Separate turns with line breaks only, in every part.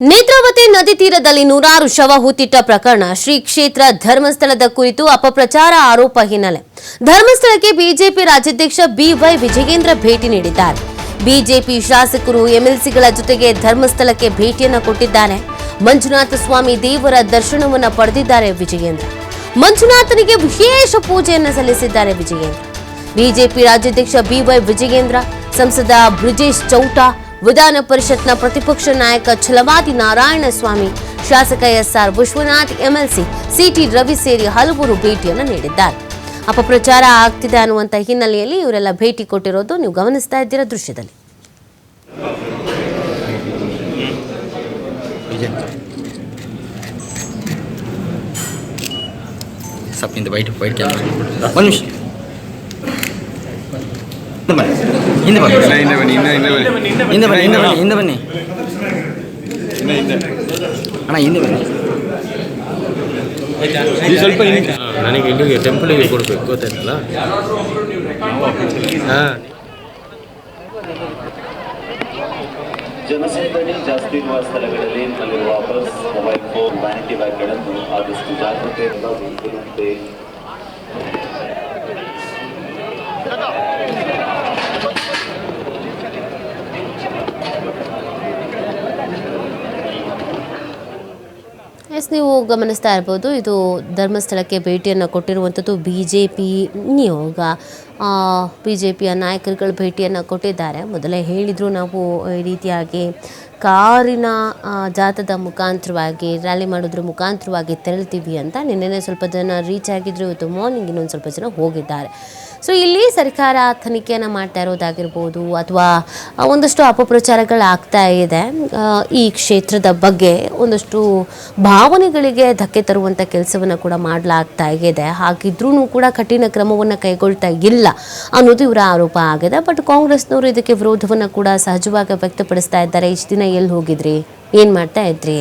ನೇತ್ರಾವತಿ ನದಿ ತೀರದಲ್ಲಿ ನೂರಾರು ಶವ ಹೂತಿಟ್ಟ ಪ್ರಕರಣ ಶ್ರೀ ಕ್ಷೇತ್ರ ಧರ್ಮಸ್ಥಳದ ಕುರಿತು ಅಪಪ್ರಚಾರ ಆರೋಪ ಹಿನ್ನೆಲೆ. ಧರ್ಮಸ್ಥಳಕ್ಕೆ ಬಿಜೆಪಿ ರಾಜ್ಯಾಧ್ಯಕ್ಷ ಬಿವೈ ವಿಜಯೇಂದ್ರ ಭೇಟಿ ನೀಡಿದ್ದಾರೆ. ಬಿಜೆಪಿ ಶಾಸಕರು ಎಂಎಲ್ಸಿಗಳ ಜೊತೆಗೆ ಧರ್ಮಸ್ಥಳಕ್ಕೆ ಭೇಟಿಯನ್ನು ಕೊಟ್ಟಿದ್ದಾರೆ. ಮಂಜುನಾಥ ಸ್ವಾಮಿ ದೇವರ ದರ್ಶನವನ್ನು ಪಡೆದಿದ್ದಾರೆ ವಿಜಯೇಂದ್ರ. ಮಂಜುನಾಥನಿಗೆ ವಿಶೇಷ ಪೂಜೆಯನ್ನು ಸಲ್ಲಿಸಿದ್ದಾರೆ ವಿಜಯೇಂದ್ರ. ಬಿಜೆಪಿ ರಾಜ್ಯಾಧ್ಯಕ್ಷ ಬಿವೈ ವಿಜಯೇಂದ್ರ, ಸಂಸದ ಬ್ರಿಜೇಶ್ ಚೌಟಾ ವಿಧಾನ ಪರಿಷತ್ನ ಪ್ರತಿಪಕ್ಷ ನಾಯಕ ಛಲವಾದಿ ನಾರಾಯಣ ಸ್ವಾಮಿ ಶಾಸಕ SR Vishwanath, MLC CT Ravi ಸೇರಿ ಹಲವರು ಭೇಟಿಯನ್ನು ನೀಡಿದ್ದಾರೆ. ಅಪಪ್ರಚಾರ ಆಗ್ತಿದೆ ಅನ್ನುವಂಥ ಹಿನ್ನೆಲೆಯಲ್ಲಿ ಇವರೆಲ್ಲ ಭೇಟಿ ಕೊಟ್ಟಿರೋದು ನೀವು ಗಮನಿಸ್ತಾ ಇದ್ದೀರಾ ದೃಶ್ಯದಲ್ಲಿ?
ಒಂದು ನಿಮಿಷ. ಹಿಂದೆ ಬನ್ನಿ ಹಿಂದೆ ಬನ್ನಿ
ಇನ್ನ ಹಿಂದೆ ಬನ್ನಿ ಇನ್ನ
ಹಿಂದೆ
ಹಿಂದೆ
ಬನ್ನಿ ಹಿಂದೆ ಬನ್ನಿ ಅಣ್ಣ ಹಿಂದೆ ಬನ್ನಿ
ಇದು ಸ್ವಲ್ಪ ಹಿಂದೆ ನನಗೆ ಇಲ್ಲಿಗೆ ಟೆಂಪಲಿಗೆ ಕೊಡಬೇಕು ಗೊತ್ತಾಯ್ತಲ್ಲ ಹಾಂ
ಜನಸಂದಣಿ ಜಾಸ್ತಿ ಇರುವ ಸ್ಥಳಗಳಲ್ಲಿ ಅಲ್ಲಿರುವ ಬಸ್ ಮೊಬೈಲ್ ಫೋನ್ ವ್ಯಾನಿಟಿ ಬ್ಯಾಗ್ಗಳನ್ನು ಆದಷ್ಟು ಜಾಗ್ರತೆಯಿಂದ
ಎಸ್ ನೀವು ಗಮನಿಸ್ತಾ ಇರ್ಬೋದು, ಇದು ಧರ್ಮಸ್ಥಳಕ್ಕೆ ಭೇಟಿಯನ್ನು ಕೊಟ್ಟಿರುವಂಥದ್ದು ಬಿ ಜೆ ಪಿ ನಿಯೋಗ. ಬಿ ಜೆ ಪಿಯ ನಾಯಕರುಗಳು ಭೇಟಿಯನ್ನು ಕೊಟ್ಟಿದ್ದಾರೆ. ಮೊದಲೇ ಹೇಳಿದರು ನಾವು ಈ ರೀತಿಯಾಗಿ ಕಾರಿನ ಜಾತದ ಮುಖಾಂತರವಾಗಿ ರ್ಯಾಲಿ ಮಾಡೋದ್ರ ಮುಖಾಂತರವಾಗಿ ತೆರಳ್ತೀವಿ ಅಂತ ನಿನ್ನೆ ಸ್ವಲ್ಪ ಜನ ರೀಚ್ ಆಗಿದ್ರು, ಇವತ್ತು ಮಾರ್ನಿಂಗ್ ಇನ್ನೊಂದು ಸ್ವಲ್ಪ ಜನ ಹೋಗಿದ್ದಾರೆ. ಸೊ ಇಲ್ಲಿ ಸರ್ಕಾರ ತನಿಖೆಯನ್ನು ಮಾಡ್ತಾ ಇರೋದಾಗಿರ್ಬೋದು, ಅಥವಾ ಒಂದಷ್ಟು ಅಪಪ್ರಚಾರಗಳು ಆಗ್ತಾ ಇದೆ. ಈ ಕ್ಷೇತ್ರದ ಬಗ್ಗೆ ಒಂದಷ್ಟು ಭಾವನೆಗಳಿಗೆ ಧಕ್ಕೆ ತರುವಂಥ ಕೆಲಸವನ್ನು ಕೂಡ ಮಾಡಲಾಗ್ತಾ ಇದೆ. ಹಾಗಿದ್ರೂ ಕೂಡ ಕಠಿಣ ಕ್ರಮವನ್ನು ಕೈಗೊಳ್ತಾ ಇಲ್ಲ ಅನ್ನೋದು ಇವರ ಆರೋಪ ಆಗಿದೆ. ಬಟ್ ಕಾಂಗ್ರೆಸ್ನವರು ಇದಕ್ಕೆ ವಿರೋಧವನ್ನು ಕೂಡ ಸಹಜವಾಗಿ ವ್ಯಕ್ತಪಡಿಸ್ತಾ ಇದ್ದಾರೆ. ಇಷ್ಟು ದಿನ ಎಲ್ಲಿ ಹೋಗಿದ್ರಿ? ಏನು ಮಾಡ್ತಾ ಇದ್ರಿ?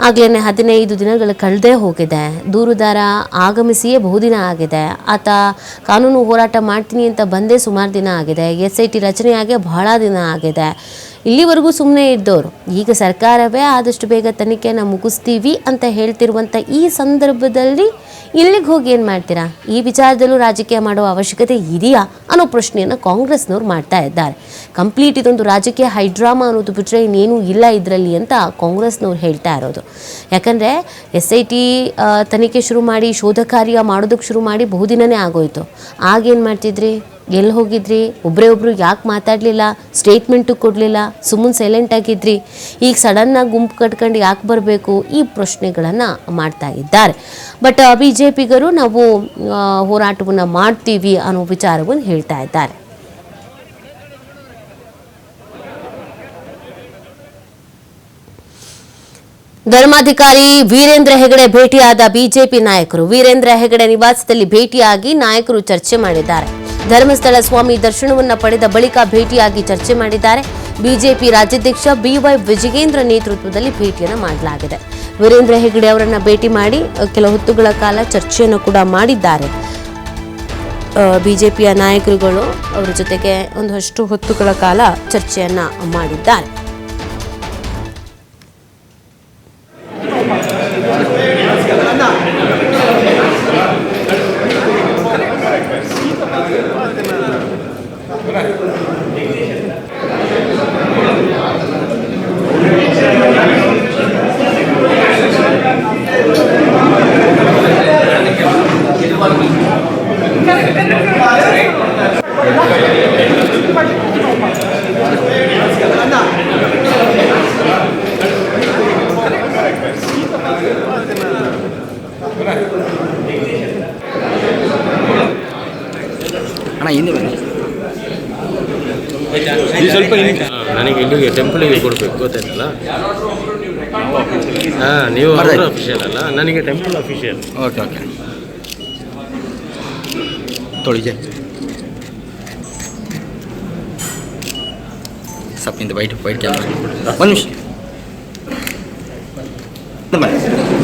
ಆಗ್ಲೇ ಹದಿನೈದು ದಿನಗಳು ಕಳೆದೇ ಹೋಗಿದೆ. ದೂರುದಾರ ಆಗಮಿಸಿಯೇ ಬಹುದಿನ ಆಗಿದೆ. ಆತ, ಕಾನೂನು ಹೋರಾಟ ಮಾಡ್ತೀನಿ ಅಂತ ಬಂದೇ ಸುಮಾರು ದಿನ ಆಗಿದೆ. ಎಸ್ ಐ ಟಿ ರಚನೆಯಾಗೆ ಬಹಳ ದಿನ ಆಗಿದೆ. ಇಲ್ಲಿವರೆಗೂ ಸುಮ್ಮನೆ ಇದ್ದವರು ಈಗ ಸರ್ಕಾರವೇ ಆದಷ್ಟು ಬೇಗ ತನಿಖೆಯನ್ನು ಮುಗಿಸ್ತೀವಿ ಅಂತ ಹೇಳ್ತಿರುವಂಥ ಈ ಸಂದರ್ಭದಲ್ಲಿ ಇಲ್ಲಿಗೆ ಹೋಗಿ ಏನು ಮಾಡ್ತೀರಾ? ಈ ವಿಚಾರದಲ್ಲೂ ರಾಜಕೀಯ ಮಾಡುವ ಅವಶ್ಯಕತೆ ಇದೆಯಾ? ಅನ್ನೋ ಪ್ರಶ್ನೆಯನ್ನು ಕಾಂಗ್ರೆಸ್ನವ್ರು ಮಾಡ್ತಾ ಇದ್ದಾರೆ. ಕಂಪ್ಲೀಟ್ ಇದೊಂದು ರಾಜಕೀಯ ಹೈಡ್ರಾಮಾ ಅನ್ನೋದು ಬಿಟ್ಟರೆ ಇನ್ನೇನೂ ಇಲ್ಲ ಇದರಲ್ಲಿ ಅಂತ ಕಾಂಗ್ರೆಸ್ನವ್ರು ಹೇಳ್ತಾ ಇರೋದು. ಯಾಕಂದರೆ ಎಸ್ ಐ ಟಿ ತನಿಖೆ ಶುರು ಮಾಡಿ, ಶೋಧ ಕಾರ್ಯ ಮಾಡೋದಕ್ಕೆ ಶುರು ಮಾಡಿ ಬಹುದಿನನೇ ಆಗೋಯ್ತು. ಆಗೇನು ಮಾಡ್ತಿದ್ರಿ? ಎಲ್ಲಿ ಹೋಗಿದ್ರಿ? ಒಬ್ಬರೇ ಒಬ್ಬರು ಯಾಕೆ ಮಾತಾಡಲಿಲ್ಲ? ಸ್ಟೇಟ್ಮೆಂಟು ಕೊಡಲಿಲ್ಲ? ಸುಮ್ಮನೆ ಸೈಲೆಂಟ್ ಆಗಿದ್ರಿ? ಈಗ ಸಡನ್ನಾಗಿ ಗುಂಪು ಕಟ್ಕೊಂಡು ಯಾಕೆ ಬರಬೇಕು? ಈ ಪ್ರಶ್ನೆಗಳನ್ನು ಮಾಡ್ತಾ ಇದ್ದಾರೆ. ಬಟ್ ಬಿ ಜೆ ಪಿಗರು ನಾವು ಹೋರಾಟವನ್ನು ಮಾಡ್ತೀವಿ ಅನ್ನೋ ವಿಚಾರವನ್ನು ಹೇಳ್ತಾ ಇದ್ದಾರೆ. ಧರ್ಮಾಧಿಕಾರಿ ವೀರೇಂದ್ರ ಹೆಗಡೆ ಭೇಟಿಯಾದ ಬಿಜೆಪಿ ನಾಯಕರು. ವೀರೇಂದ್ರ ಹೆಗಡೆ ನಿವಾಸದಲ್ಲಿ ಭೇಟಿಯಾಗಿ ನಾಯಕರು ಚರ್ಚೆ ಮಾಡಿದ್ದಾರೆ. ಧರ್ಮಸ್ಥಳ ಸ್ವಾಮಿ ದರ್ಶನವನ್ನ ಪಡೆದ ಬಳಿಕ ಭೇಟಿಯಾಗಿ ಚರ್ಚೆ ಮಾಡಿದ್ದಾರೆ. ಬಿಜೆಪಿ ರಾಜ್ಯಾಧ್ಯಕ್ಷ ಬಿವೈ ವಿಜಯೇಂದ್ರ ನೇತೃತ್ವದಲ್ಲಿ ಭೇಟಿಯನ್ನು ಮಾಡಲಾಗಿದೆ. ವೀರೇಂದ್ರ ಹೆಗಡೆ ಅವರನ್ನು ಭೇಟಿ ಮಾಡಿ ಕೆಲ ಹೊತ್ತುಗಳ ಕಾಲ ಚರ್ಚೆಯನ್ನು ಕೂಡ ಮಾಡಿದ್ದಾರೆ. ಬಿಜೆಪಿಯ ನಾಯಕರುಗಳು ಅವರ ಜೊತೆಗೆ ಒಂದಷ್ಟು ಹೊತ್ತುಗಳ ಕಾಲ ಚರ್ಚೆಯನ್ನು ಮಾಡಿದ್ದಾರೆ.
ஆனால்
இந்த ಸ್ವಲ್ಪ ಹಿಂದೆ ನನಗೆ ಇಲ್ಲಿಗೆ ಟೆಂಪಲಿಗೆ ಕೊಡಬೇಕು ಗೊತ್ತಾಯ್ತಲ್ಲ ಹಾಂ ನೀವು ಅವರ
ಬರ್ರಿ.
ಅಫಿಷಿಯಲ್ ಅಲ್ಲ ನನಗೆ ಟೆಂಪಲ್ ಅಫಿಷಿಯಲ್
ಓಕೆ ಓಕೆ ತೊಳಿ ಜೈ ಸ್ವಲ್ಪ ಹಿಂದೆ ವೈಟ್ ವೈಟ್ ಕ್ಯಾಮ್ರಾ ಒಂದು ನಿಮಿಷ ಹಿಂದೆ ಬನ್ನಿ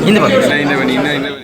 ಹಿಂದೆ ಬನ್ನಿ
ಹಿಂದೆ ಬನ್ನಿ ಇನ್ನ ಹಿಂದೆ ಬನ್ನಿ